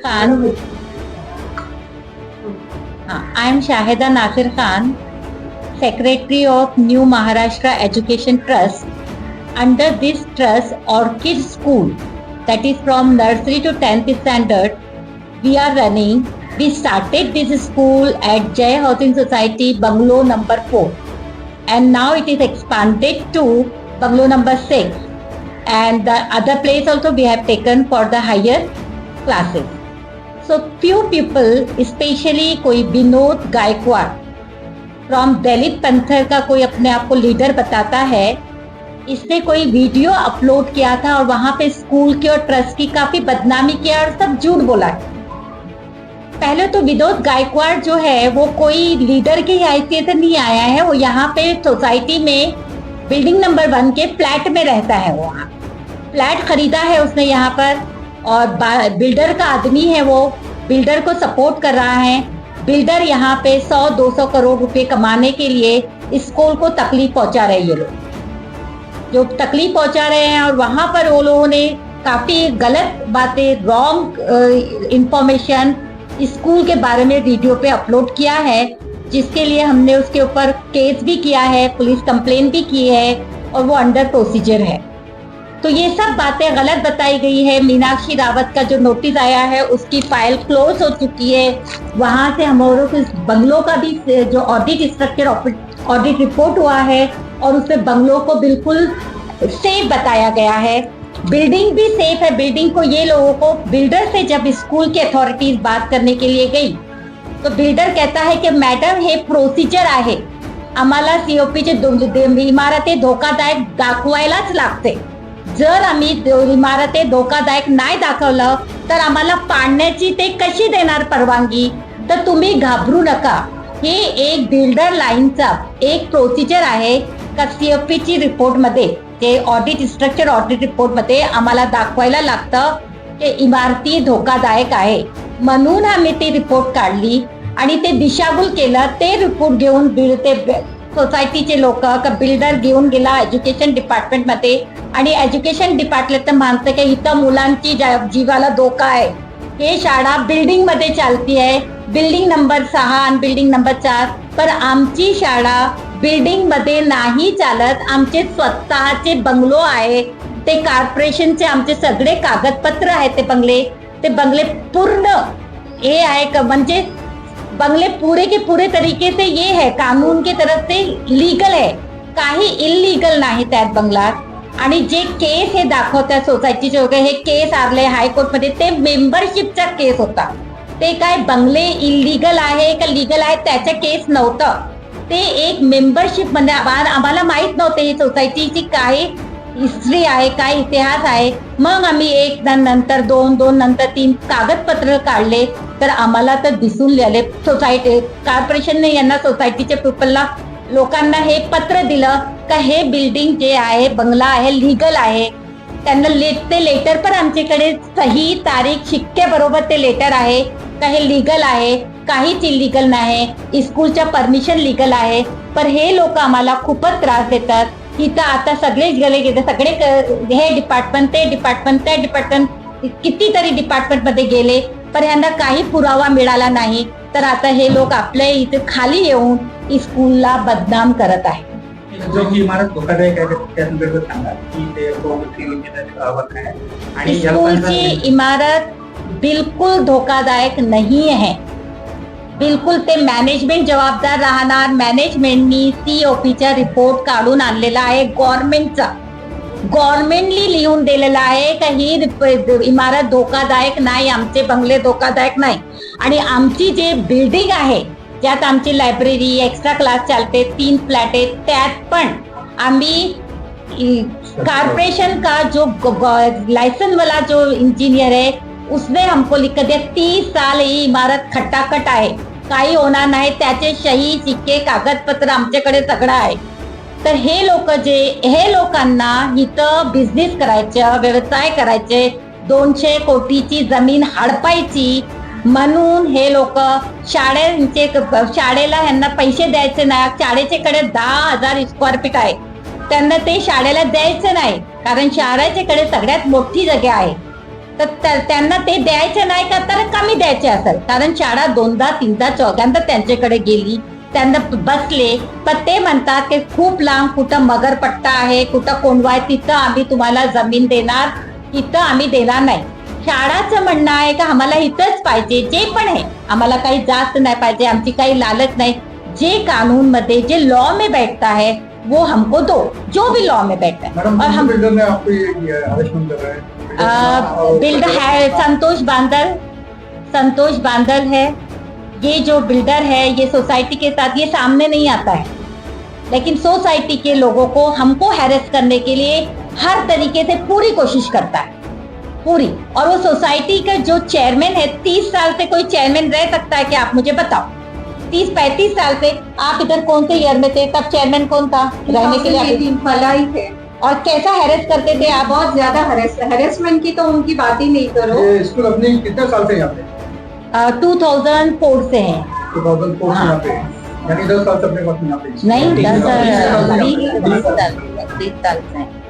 Khan. Ah, I am Shahida Nasir Khan, Secretary of New Maharashtra Education Trust. Under this trust, Orchid School, that is from nursery to 10th standard, we are running. We started this school at Jai Housing Society, Bungalow number 4. And now it is expanded to Bungalow number 6. And the other place also we have taken for the higher classes. So few people, especially कोई विनोद Gaekwad from दलित पंथर का कोई अपने आप को leader बताता है इसने कोई वीडियो अपलोड किया था और वहाँ पे स्कूल की और ट्रस्ट की काफ़ी बदनामी किया और सब झूठ बोला है। पहले तो विनोद गायकवाड़ जो है वो कोई लीडर की हैसियत नहीं आया है वो यहाँ पे सोसाइटी में बिल्डिंग नंबर वन के फ्लैट में रहता है वहाँ फ्लैट खरीदा है उसने यहाँ पर और बिल्डर का आदमी है वो। बिल्डर को सपोर्ट कर रहा है। बिल्डर यहाँ पे 100-200 करोड़ रुपए कमाने के लिए स्कूल को तकलीफ़ पहुँचा रहे ये लोग। जो तकलीफ़ पहुँचा रहे हैं और वहाँ पर वो लोगों ने काफ़ी गलत बातें रॉन्ग इंफॉर्मेशन स्कूल के बारे में वीडियो पे अपलोड किया है, जिसके लिए हमने उसके ऊपर केस भी किया है, पुलिस कंप्लेन भी की है और वो अंडर प्रोसीजर है। तो ये सब बातें गलत बताई गई है। मीनाक्षी रावत का जो नोटिस आया है, उसकी फ़ाइल क्लोज हो चुकी है। वहाँ से हमारे को बंगलों का भी, जो ऑडिट स्ट्रक्चर ऑडिट रिपोर्ट हुआ है, और उसमें बंगलों को बिल्कुल सेफ़ बताया गया है। बिल्डिंग भी सेफ़ है। बिल्डिंग को ये लोगों को बिल्डर से जब स्कूल की अथॉरिटीज बात करने के लिए गई तो बिल्डर कहता है की मॅडम हे प्रोसिजर आहे। आम्हाला सीओपीचे इमारती धोकादायक दाखवायलाच लागते. जर आम्ही इमारती धोकादायक नाही दाखवलं तर आम्हाला पाडण्याची ते कशी देणार परवानगी? तर तुम्ही घाबरू नका. हे एक बिल्डर लाईनचा एक प्रोसिजर आहे का सीएफपीची रिपोर्टमध्ये. ते ऑडिट स्ट्रक्चर ऑडिट रिपोर्टमध्ये आम्हाला दाखवायला लागतं की इमारती धोकादायक आहे. म्हणून आम्ही ती रिपोर्ट काढली आणि ते दिशाभूल केलं ते रिपोर्ट घेऊन ते सोसायटीचे लोक का बिल्डर घेऊन गेला एज्युकेशन डिपार्टमेंटमध्ये आणि एज्युकेशन डिपार्टमेंट मानतं की इथं मुलांची जीवाला धोका आहे हे शाळा बिल्डिंगमध्ये चालती आहे. बिल्डिंग नंबर सहा आणि बिल्डिंग नंबर चार. पण आमची शाळा बिल्डिंगमध्ये नाही चालत. आमचे स्वतःचे बंगलो आहे. ते कॉर्पोरेशनचे आमचे सगळे कागदपत्र आहेत ते बंगले. ते बंगले पूर्ण हे आहे का? म्हणजे बंगले पूरे के पूरे तरीके से ये है कानून के तरफ से लीगल है काही इलिगल नाही त्यात बंगलात आणि जे केस हे दाखवतात सोसायटीचे वगैरे हे केस आले हायकोर्टमध्ये ते मेंबरशिपचा केस होता. ते काय बंगले इलिगल आहे का लिगल आहे त्याचा केस नव्हतं. ते एक मेंबरशिपमध्ये आम्हाला माहीत नव्हते ही सोसायटीची काय हिस्ट्री आहे काय इतिहास आहे. मग आम्ही एक नंतर दोन दोन नंतर तीन कागदपत्र काढले. तर आम्हाला तर दिसून आले सोसायटी कॉर्पोरेशनने यांना सोसायटीच्या पीपलला लोकांना हे पत्र दिलं का हे बिल्डिंग जे आहे बंगला आहे लिगल आहे त्यांना लेट ते लेटर पण आमच्याकडे सही तारीख शिक्क्याबरोबर ते लेटर आहे का हे लिगल आहे काहीच इलिगल नाही स्कूलच्या परमिशन लिगल आहे पण हे लोक आम्हाला खूपच त्रास देतात. इथं आता सगळेच गेले गेले सगळे हे डिपार्टमेंट ते डिपार्टमेंट त्या डिपार्टमेंट कितीतरी डिपार्टमेंटमध्ये गेले. पण यांना काही पुरावा मिळाला नाही. तर आता हे लोक आपल्या इथे खाली येऊन स्कूलला बदनाम करत आहे जो की इमारत धोकादायक आहे त्या संदर्भात सांगा. की ते आहे? आणि स्कूलची इमारत बिलकुल धोकादायक नाही आहे. बिलकुल ते मॅनेजमेंट जबाबदार राहणार. मॅनेजमेंटनी सीओपीचा रिपोर्ट काढून आणलेला आहे गव्हर्नमेंटचा गव्हर्नमेंटली लिहून दिलेलं आहे का ही इमारत धोकादायक नाही आमचे बंगले धोकादायक नाही. आणि आमची जे बिल्डिंग आहे ज्यात आमची लायब्ररी एक्स्ट्रा क्लास चालते तीन फ्लॅट आहेत त्यात पण आम्ही कॉर्पोरेशन का जो लाइसेंस वाला जो इंजीनियर है उसने हमको लिख दिया तीस साल ही इमारत खटाखट आहे. काही होणार नाही त्याचे शही सिक्के कागदपत्र आमच्याकडे सगळं आहे. तर हे लोक जे हे लोकांना इथं बिझनेस करायचं व्यवसाय करायचे दोनशे कोटीची जमीन हडपायची म्हणून हे लोक शाळेचे शाळेला ह्यांना पैसे द्यायचे नाही. शाळेचे कडे दहा हजार स्क्वेअर फीट आहे. त्यांना ते शाळेला द्यायचं नाही. कारण शाळेच्याकडे सगळ्यात मोठी जागा आहे. तर त्यांना ते द्यायचे नाही का? तर कमी द्यायचे असेल. कारण शाळा दोनदा तीनदा चौघ्यांदा त्यांच्याकडे गेली. त्यांना बसले पण ते म्हणतात की खूप लांब कुठं मगरपट्टा आहे कुठं कोंडवा आहे तिथं आम्ही तुम्हाला जमीन देणार इथं आम्ही देणार नाही. शाळाचं म्हणणं आहे का आम्हाला इथंच पाहिजे जे पण आहे. आम्हाला काही जास्त नाही पाहिजे आमची काही लालच नाही. जे कानून मध्ये जे लॉ में बैठता है वो हमको दो जो भी लॉ में बैठता है. और हम है बिल्डर है संतोष बांदल संतोष बांदल है। ये जो बिल्डर है ये सोसाइटी के साथ ये सामने नहीं आता है। लेकिन सोसाइटी के लोगों को हमको हैरेस करने के लिए हर तरीके से पूरी कोशिश करता है। पूरी। और वो सोसाइटी का जो चेयरमैन है तीस साल से कोई चेयरमैन रह सकता है कि आप मुझे बताओ? तीस पैंतीस साल से आप इधर कौन से ईयर में थे? तब चेयरमैन कौन था? रहने के लिए आप- फलाई थे। और कैसा हैरेस करते थे आप? बहुत ज़्यादा हरेसमेंट की तो उनकी बात ही नहीं करो। स्कूल अपने कितने साल से यहाँ पे? टू थाउज़ेंड फोर से हैं। टू थाउज़ेंड फोर से यहाँ पे। यानी दस साल से अपने पास यहाँ पे नहीं दस साल- बीस साल। से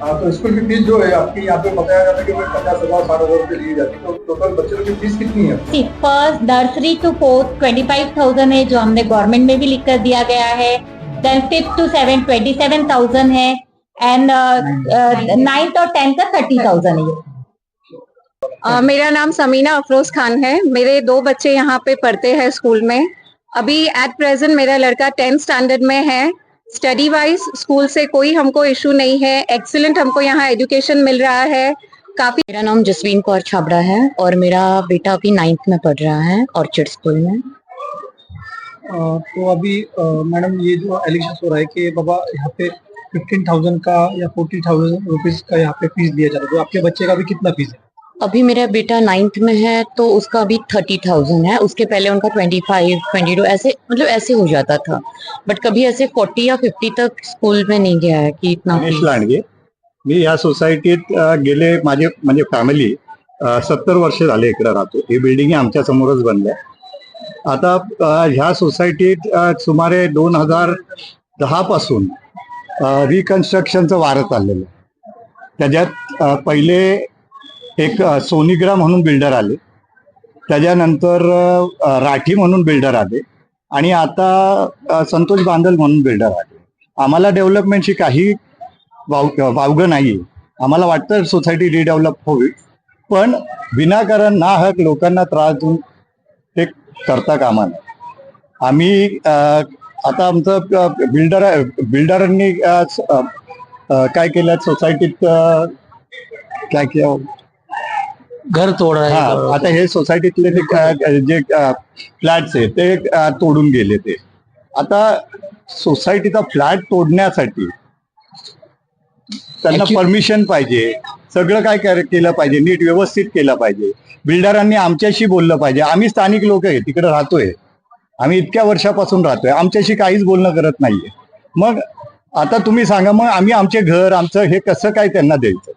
हाँ, तो स्कूल की फ़ीस जो है आपकी यहाँ पे बताया जाता है कि पचास हज़ार साठ हज़ार रुपये ली जाती है। तो टोटल बच्चों की फ़ीस कितनी है? First nursery to fourth twenty five thousand है जो हमने गवर्नमेंट में भी लिख कर दिया गया है। Then fifth to seven twenty seven thousand है। एंड नाइन्थ और टेंथ का थर्टी थाउज़ेंड है अ, मेरा नाम समीना अफरोज खान है। मेरे दो बच्चे यहाँ पे पढ़ते हैं स्कूल में। अभी एट प्रेजेंट मेरा लड़का टेंथ स्टैंडर्ड में है। स्टडी वाइज स्कूल से कोई हमको इशू नहीं है। एक्सीलेंट हमको यहाँ एजुकेशन मिल रहा है। काफ़ी मेरा नाम जसवीन कौर छाबड़ा है और मेरा बेटा अभी नाइन्थ में पढ़ रहा है ऑर्चिड स्कूल में। अ, तो अभी मैडम ये जो एलिगेशन हो रहा है कि बाबा यहाँ पे फिफ्टीन थाउज़ेंड का या फोर्टी थाउज़ेंड रुपीज़ का यहाँ पे फ़ीस दिया जाता है। तो आपके बच्चे का भी कितना फ़ीस है? अभी मेरा बेटा नाइन्थ में है तो उसका अभी थर्टी थाउज़ेंड है। उसके पहले उनका ट्वेंटी फाइव ट्वेंटी टू ऐसे मतलब ऐसे हो जाता था। बट कभी ऐसे फोर्टी या फिफ्टी तक स्कूल में नहीं गया है कि इतना लांडगे मी या सोसायटीत अ, गेले माझे म्हणजे फॅमिली सत्तर वर्ष झाले इकडे राहतो. ही बिल्डिंग आमच्या समोरच बनल्या. आता अ, ह्या सोसायटीत अ, सुमारे दोन हज़ार दहा पासून रिकन्स्ट्रक्शनचं वारं चाललेलं आहे. त्याच्यात अ, पहिले एक अ, सोनिग्रा म्हणून बिल्डर आले. त्याच्यानंतर राठी म्हणून बिल्डर आले. आणि आता संतोष बांदल म्हणून बिल्डर आले. आम्हाला डेव्हलपमेंटची काही वाव वावगं नाही आम्हाला वाटतं सोसायटी रिडेव्हलप होईल. पण विनाकारण ना हक लोकांना त्रास देऊन ते करता कामा नये. आम्ही आता आमचं बिल्डर बिल्डरांनी काय केलं? सोसायटीत काय केलं? घर तोड़ हा आता हे सोसायटीतले ते क- जे फ्लॅट्स आहेत ते अ, तोडून गेले ते. आता सोसायटीचा फ्लॅट तोडण्यासाठी त्यांना परमिशन पाहिजे. सगळं काय कर- केलं पाहिजे नीट व्यवस्थित केलं पाहिजे. बिल्डरांनी आमच्याशी बोललं पाहिजे. आम्ही स्थानिक लोक आहे तिकडे राहतोय. आम्ही इतक्या वर्षापासून राहतोय. आमच्याशी काहीच बोलणं करत नाहीये. मग आता तुम्ही सांगा मग आम्ही आमचे घर आमचं हे कसं काय त्यांना द्यायचं?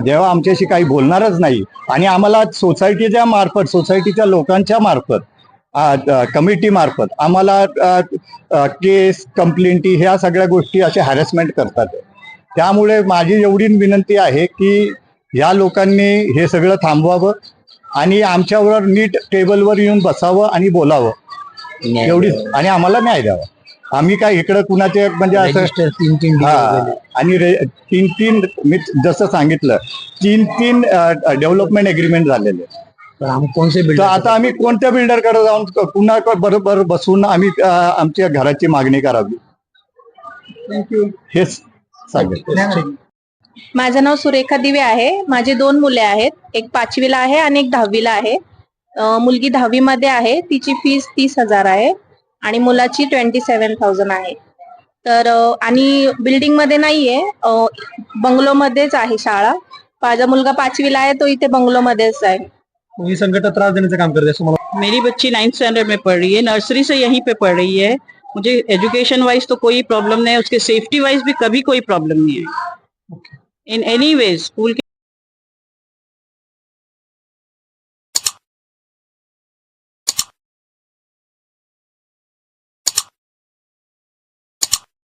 जेव्हा आमच्याशी काही बोलणारच नाही आणि आम्हाला सोसायटीच्या मार्फत सोसायटीच्या लोकांच्या मार्फत कमिटी मार्फत आम्हाला केस कंप्लेंटी ह्या सगळ्या गोष्टी अशा हॅरेसमेंट करतात. त्यामुळे माझी एवढी विनंती आहे की या लोकांनी हे सगळं थांबवावं आणि आमच्यावर नीट टेबलवर येऊन बसावं आणि बोलावं. एवढी आणि आम्हाला न्याय द्यावा. आम्ही काय इकडं कुणाचे म्हणजे असं तीन तीन हा. आणि तीन तीन मी जसं सांगितलं तीन तीन डेव्हलपमेंट एग्रीमेंट झालेले. आहेत. हम कौन से तर आता आम्ही कोणत्या बिल्डरकडे जाऊन पुन्हा बरोबर बसून आम्ही आमच्या घराची मागणी करावी. हेच सांगितलं माझं नाव सुरेखा दिवे आहे. माझे दोन मुले आहेत. एक पाचवीला आहे आणि एक दहावीला आहे. मुलगी दहावीमध्ये आहे. तिची फीस तीस हजार आहे. आणि मुलाची ट्वेंटी सेवन थाउजंड आहे. तर आणि बिल्डिंगमध्ये नाहीये अं, बंगलोमध्येच आहे शाळा. माझा मुलगा पाचवीला आहे तो इथे बंगलोमध्येच आहे. ये संकट त्रास देने से काम कर रहे ऐसा मला- मेरी बच्ची नाइन्थ स्टैंडर्ड में पढ़ रही है नर्सरी से यहीं पे पढ़ रही है. मुझे एजुकेशन वाइज तो कोई प्रॉब्लम नहीं है उसके सेफ्टी वाइज भी कभी कोई प्रॉब्लम नहीं है. In any ways school